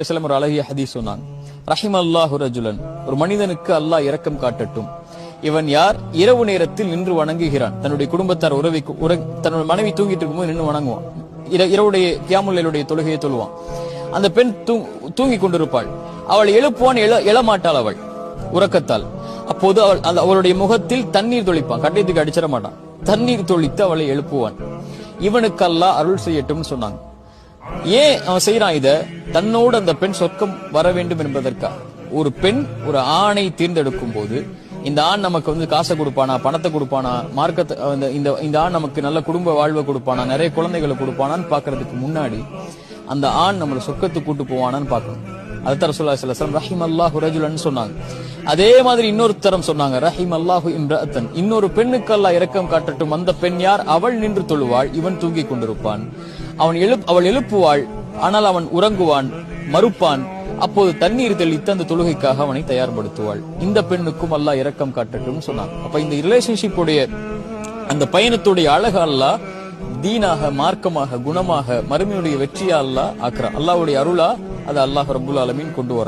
ஒரு அழகிய ஹதீஸ் சொன்னான். ரஹிம் அல்லாஹு ரஜுலன் ஒரு மனிதனுக்கு அல்லாஹ் இரக்கம் காட்டட்டும். இவன் யார்? இரவு நேரத்தில் நின்று வணங்குகிறான். தன்னுடைய குடும்பத்தார் உறவை தன்னுடைய மனைவி தூங்கிட்டு இருக்கும்போது நின்று வணங்குவான். இரவுடைய கியாமுல்லையுடைய தொழுகையை தொழுவான். அந்த பெண் தூங்கி கொண்டிருப்பாள். அவள் எழுப்புவான் எழ எழமாட்டாள் அவள் உறக்கத்தால். அப்போது அவள் அந்த அவளுடைய முகத்தில் தண்ணீர் தொளிப்பான். கட்டயத்துக்கு அடிச்சிட மாட்டான். தண்ணீர் தொளித்து அவளை எழுப்புவான். இவனுக்கு அல்லாஹ் அருள் செய்யட்டும்னு சொன்னாங்க. ஏன் அவன் செய்யறான் இத? தன்னோடு அந்த பெண் சொர்க்கம் வர வேண்டும் என்பதற்கா? ஒரு பெண் ஒரு ஆணை தேர்ந்தெடுக்கும் போது இந்த ஆண் நமக்கு வந்து காசை கொடுப்பானா பணத்தை கொடுப்பானா மார்க்கத்தை அந்த- இந்த இந்த ஆண் நமக்கு நல்ல குடும்ப வாழ்வை கொடுப்பானா நிறைய குழந்தைகளை கொடுப்பானான்னு பாக்குறதுக்கு முன்னாடி அந்த ஆண் நம்மளை சொர்க்கத்துக்கு கூட்டு போவானான்னு பார்க்கணும். அதுதான் ரசூலுல்லாஹி ஸல்லல்லாஹு அலைஹி ரஹிம் அல்லாஹு ரஜுலன் சொன்னாங்க. அதே மாதிரி இன்னொரு தரம் சொன்னாங்க ரஹிம் அல்லாஹு இம்ரஅத்தன். இன்னொரு பெண்ணுக்கெல்லாம் இரக்கம் காட்டட்டும். அந்த பெண் யார்? அவள் நின்று தொழுவாள் இவன் தூங்கிக் கொண்டிருப்பான். அவன் எழுப் அவள் எழுப்புவாள் ஆனால் அவன் உறங்குவான் மறுப்பான். அப்போது தண்ணீர் தெளித்து அந்த தொழுகைக்காக அவனை தயார்படுத்துவாள். இந்த பெண்ணுக்கும் அல்லாஹ் இரக்கம் காட்டட்டும் சொன்னான். அப்ப இந்த ரிலேஷன்ஷிப் உடைய அந்த பயணத்துடைய அழகு அல்லாஹ் தீனாக மார்க்கமாக குணமாக மறுமையுடைய வெற்றியா அல்லாஹ் ஆக்குறான். அல்லாஹ்வுடைய அருளா அது அல்லாஹ் ரபுல் ஆலமீன் கொண்டு வரான்